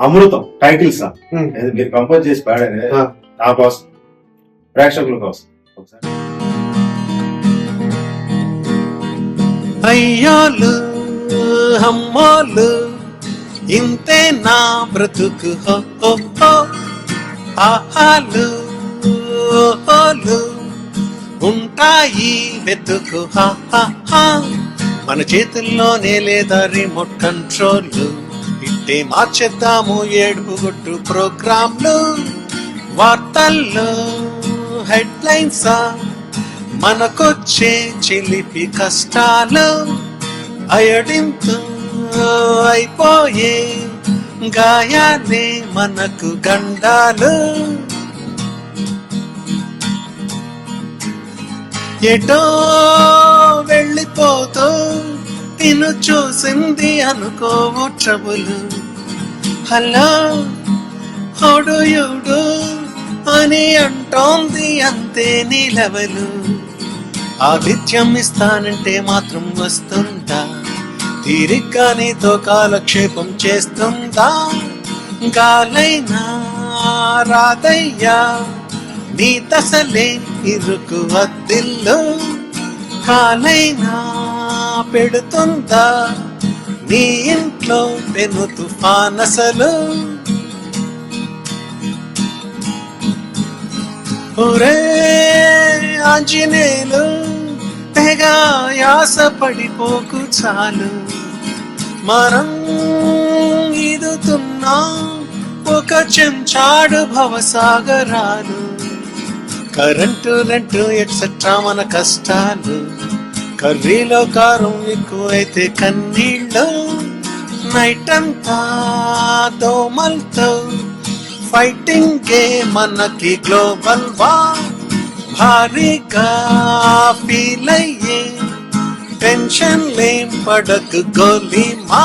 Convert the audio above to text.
అమృతం title song మీరు compose చేసి పాడారు. ఆ. నా కోసం ప్రేక్షకుల కోసం. ఒకసారి. అయ్యోలు అమ్మోలు ఇంతే నా బ్రతుకు. హో హో హో ఆహాలు ఓహోలు ఉంటాయి వెతుకు. హా హా హా. మన చేతుల్లోనే లేదా రిమోట్ కంట్రోల్ ఇట్టే మార్చేద్దాము ఏడుపుగొట్టు ప్రోగ్రాంలు. వార్తల్లో హెడ్లైన్సా మనకొచ్చే చిలిపి కష్టాలు. అయడింతో అయిపోయే గాయాలే మనకు గండాలు. ఎటో నిన్ను చూసింది అనుకోవు ట్రబులు. హలో హొడుయుడు అని అంటోంది అంతే నీ లెవెలు. ఆతిథ్యం ఇస్తానంటే మాత్రం వస్తుందా? తీరిగ్గా నీతో కాలక్షేపం చేస్తుందా? గాలైనా రాదయ్యా నీ తసలే ఇరుకు వద్దిల్లు. కాలైనా పెడుతుందా? నీ ఇంట్లో పెను తుఫానసలు? ఒరే ఆంజనేయులు తెగ యాస పడిపోకు చాలు. మనం ఈదుతున్నా ఒక చెంచాడు భవసాగరాలు. కరెంటు రెంటు ఎట్సెట్రా మన కష్టాలు. కర్రీలో కారం ఎక్కువైతే కన్నీళ్ళు నైట్ అంతా దోమలతో ఫైటింగ్ గే మనకి గ్లోబల్ వార్. భారీగా ఫీల్ అయ్యే టెన్షన్ లేం పడకు గోలీ మా